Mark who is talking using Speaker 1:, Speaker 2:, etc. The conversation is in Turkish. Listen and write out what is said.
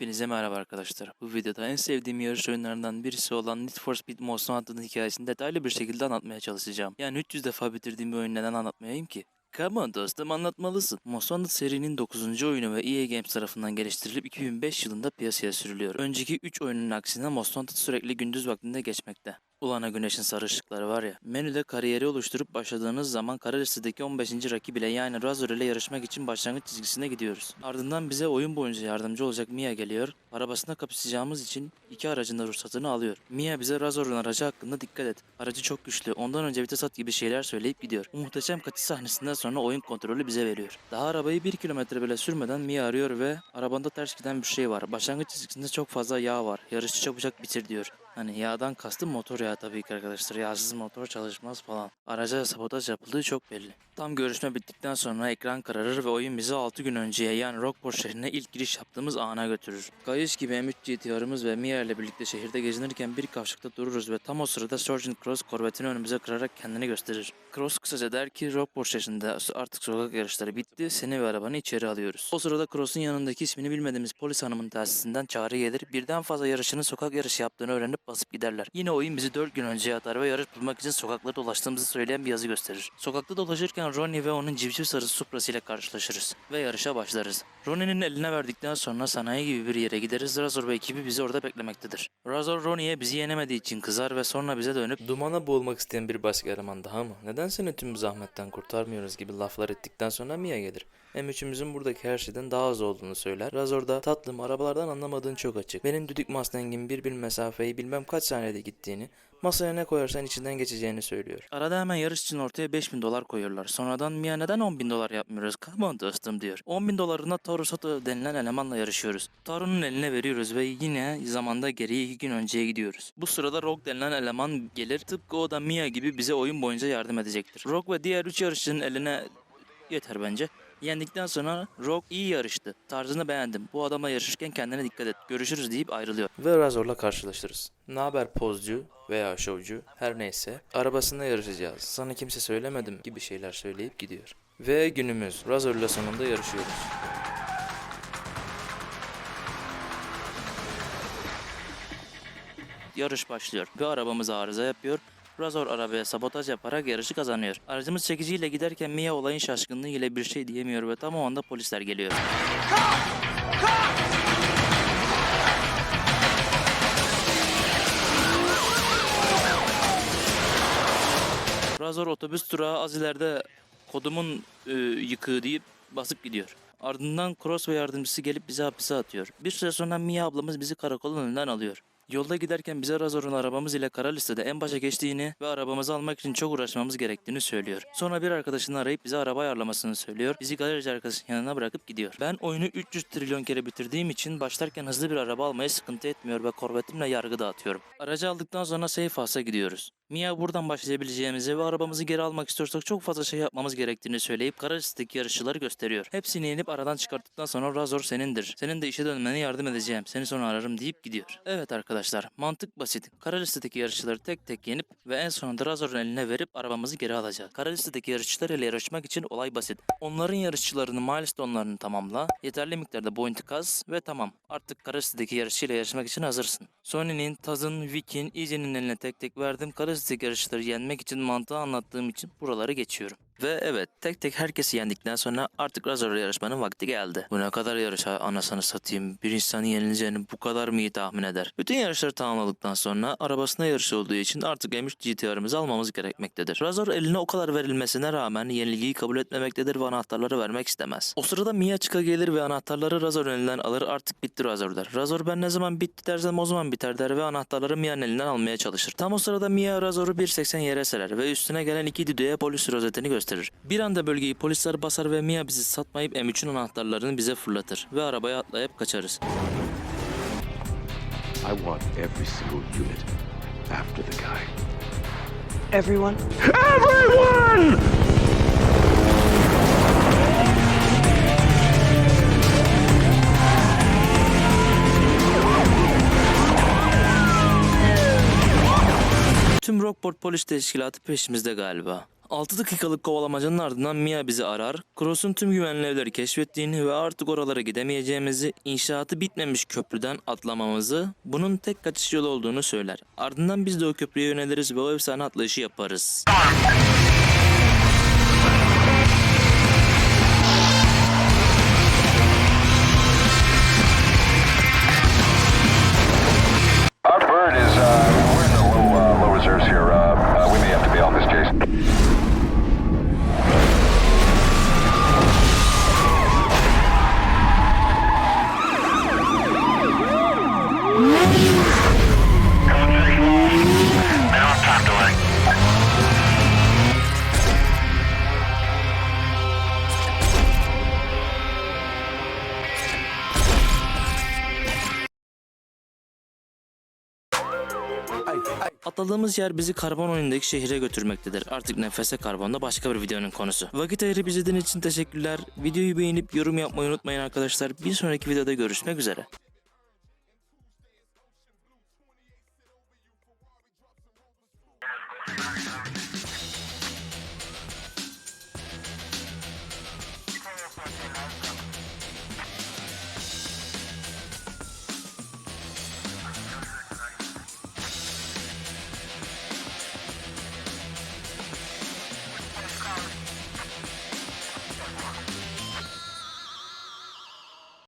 Speaker 1: Hepinize merhaba arkadaşlar. Bu videoda en sevdiğim yarış oyunlarından birisi olan Need for Speed Most Wanted'ın hikayesini detaylı bir şekilde anlatmaya çalışacağım. Yani 300 defa bitirdiğim bir oyun neden anlatmayayım ki? Come on dostum anlatmalısın. Most Wanted serinin 9. oyunu ve EA Games tarafından geliştirilip 2005 yılında piyasaya sürülüyor. Önceki 3 oyunun aksine Most Wanted sürekli gündüz vaktinde geçmekte. Ulana güneşin sarı ışıkları var ya. Menüde kariyeri oluşturup başladığınız zaman kara listedeki 15. rakip ile yani Razor ile yarışmak için başlangıç çizgisine gidiyoruz. Ardından bize oyun boyunca yardımcı olacak Mia geliyor. Arabasına kapışacağımız için iki aracın da ruhsatını alıyor. Mia bize Razor'un aracı hakkında dikkat et. Aracı çok güçlü. Ondan önce vites at gibi şeyler söyleyip gidiyor. Muhteşem kaçış sahnesinden sonra oyun kontrolü bize veriyor. Daha arabayı 1 kilometre bile sürmeden Mia arıyor ve arabanda ters giden bir şey var. Başlangıç çizgisinde çok fazla yağ var. Yarışçı çabucak bitir diyor. Hani yağdan kastım motor yağı tabii ki arkadaşlar. Yağsız motor çalışmaz falan. Araca sabotaj yapıldığı çok belli. Tam görüşme bittikten sonra ekran kararır ve oyun bizi 6 gün önceye yani Rockport şehrine ilk giriş yaptığımız ana götürür. Kayış gibi M3 GTR'ımız ve Mia ile birlikte şehirde gezinirken bir kavşakta dururuz ve tam o sırada Sergeant Cross korvetini önümüze kırarak kendini gösterir. Cross kısaca der ki Rockport şehrinde artık sokak yarışları bitti seni ve arabanı içeri alıyoruz. O sırada Cross'un yanındaki ismini bilmediğimiz polis hanımın tesisinden çağrı gelir. Birden fazla yarışçının sokak yarışı yaptığını öğrenip basıp giderler. Yine oyun bizi 4 gün önce atar ve yarış bulmak için sokakları dolaştığımızı söyleyen bir yazı gösterir. Sokakta dolaşırken Ronnie ve onun civciv sarı Supra'sı ile karşılaşırız ve yarışa başlarız. Ronnie'nin eline verdikten sonra sanayi gibi bir yere gideriz. Razor ve ekibi bizi orada beklemektedir. Razor Ronnie'ye bizi yenemediği için kızar ve sonra bize dönüp Dumana boğulmak isteyen bir başka eleman daha mı? Neden seni tüm zahmetten kurtarmıyoruz gibi laflar ettikten sonra Mia gelir. M3'ümüzün buradaki her şeyden daha az olduğunu söyler. Razor da tatlım arabalardan anlamadığın çok açık. Benim düdük Mustang'in bir bil mesafeyi bilmem kaç saniyede gittiğini, masaya ne koyarsan içinden geçeceğini söylüyor. Arada hemen yarış için ortaya 5000 dolar koyuyorlar. Sonradan Mia neden 10 bin dolar yapmıyoruz? Come dostum diyor. 10 bin dolarına Toru Soto denilen elemanla yarışıyoruz. Toru'nun eline veriyoruz ve yine zamanda geriye 2 gün önceye gidiyoruz. Bu sırada Rock denilen eleman gelir. Tıpkı o da Mia gibi bize oyun boyunca yardım edecektir. Rock ve diğer 3 yarışçının eline yeter bence. Yendikten sonra Rock iyi yarıştı. Tarzını beğendim. Bu adamla yarışırken kendine dikkat et. Görüşürüz deyip ayrılıyor. Ve Razor'la karşılaşırız. Ne haber pozcu veya şovcu her neyse. Arabasında yarışacağız. Sana kimse söylemedim gibi şeyler söyleyip gidiyor. Ve günümüz. Razor'la sonunda yarışıyoruz. Yarış başlıyor ve arabamız arıza yapıyor. Razor arabaya sabotaj yaparak yarışı kazanıyor. Aracımız çekiciyle giderken Mia olayın şaşkınlığı ile bir şey diyemiyor ve tam o anda polisler geliyor. Razor otobüs durağı az ileride kodumun e, yıkığı deyip basıp gidiyor. Ardından Cross ve yardımcısı gelip bizi hapise atıyor. Bir süre sonra Mia ablamız bizi karakolun önünden alıyor. Yolda giderken bize Razor'un arabamız ile kara listede en başa geçtiğini ve arabamızı almak için çok uğraşmamız gerektiğini söylüyor. Sonra bir arkadaşını arayıp bize araba ayarlamasını söylüyor. Bizi galerici arkadaşın yanına bırakıp gidiyor. Ben oyunu 300 trilyon kere bitirdiğim için başlarken hızlı bir araba almaya sıkıntı etmiyor ve korvetimle yargı dağıtıyorum. Aracı aldıktan sonra Safe House'a gidiyoruz. Mia buradan başlayabileceğimizi ve arabamızı geri almak istiyorsak çok fazla şey yapmamız gerektiğini söyleyip kara listedeki yarışçıları gösteriyor. Hepsini yenip aradan çıkarttıktan sonra Razor senindir. Senin de işe dönmene yardım edeceğim. Seni sonra ararım deyip gidiyor. Evet arkadaşlar mantık basit. Kara listedeki yarışçıları tek tek yenip ve en sonunda Razor'un eline verip arabamızı geri alacağız. Kara listedeki yarışçılar ile yarışmak için olay basit. Onların yarışçılarını milestone'larını tamamla, yeterli miktarda point'i kaz ve tamam. Artık kara listedeki yarışçıyla yarışmak için hazırsın. Sony'nin, Taz'ın, Vic'in, Easy'nin eline tek tek verdim. Kara listedeki yarışçıları yenmek için mantığı anlattığım için buraları geçiyorum. Ve evet tek tek herkesi yendikten sonra artık Razor'la yarışmanın vakti geldi. Bu ne kadar yarış anasını satayım. Bir insanın yenileceğini bu kadar mı iyi tahmin eder? Bütün yarışları tamamladıktan sonra arabasına yarış olduğu için artık M3 GTR'ımızı almamız gerekmektedir. Razor eline o kadar verilmesine rağmen yenilgiyi kabul etmemektedir ve anahtarları vermek istemez. O sırada Mia çıka gelir ve anahtarları Razor'un elinden alır artık bitti Razor der. Razor ben ne zaman bitti dersem o zaman biter der ve anahtarları Mia'nın elinden almaya çalışır. Tam o sırada Mia Razor'u 1.80 yere serer ve üstüne gelen iki düdüğe polis rozetini gösterir. Bir anda bölgeyi polisler basar ve Mia bizi satmayıp M3'ün anahtarlarını bize fırlatır ve arabaya atlayıp kaçarız.
Speaker 2: I want every single unit after the guy.
Speaker 3: Everyone?
Speaker 2: Everyone!
Speaker 1: Tüm Rockport Polis Teşkilatı peşimizde galiba. 6 dakikalık kovalamacanın ardından Mia bizi arar, Cross'un tüm güvenli evleri keşfettiğini ve artık oralara gidemeyeceğimizi, inşaatı bitmemiş köprüden atlamamızı, bunun tek kaçış yolu olduğunu söyler. Ardından biz de o köprüye yöneliriz ve o efsane atlayışı yaparız. Atladığımız yer bizi karbon oyundaki şehire götürmektedir. Artık nefese karbonda başka bir videonun konusu. Vakit ayırıp izlediğiniz için teşekkürler. Videoyu beğenip yorum yapmayı unutmayın arkadaşlar. Bir sonraki videoda görüşmek üzere.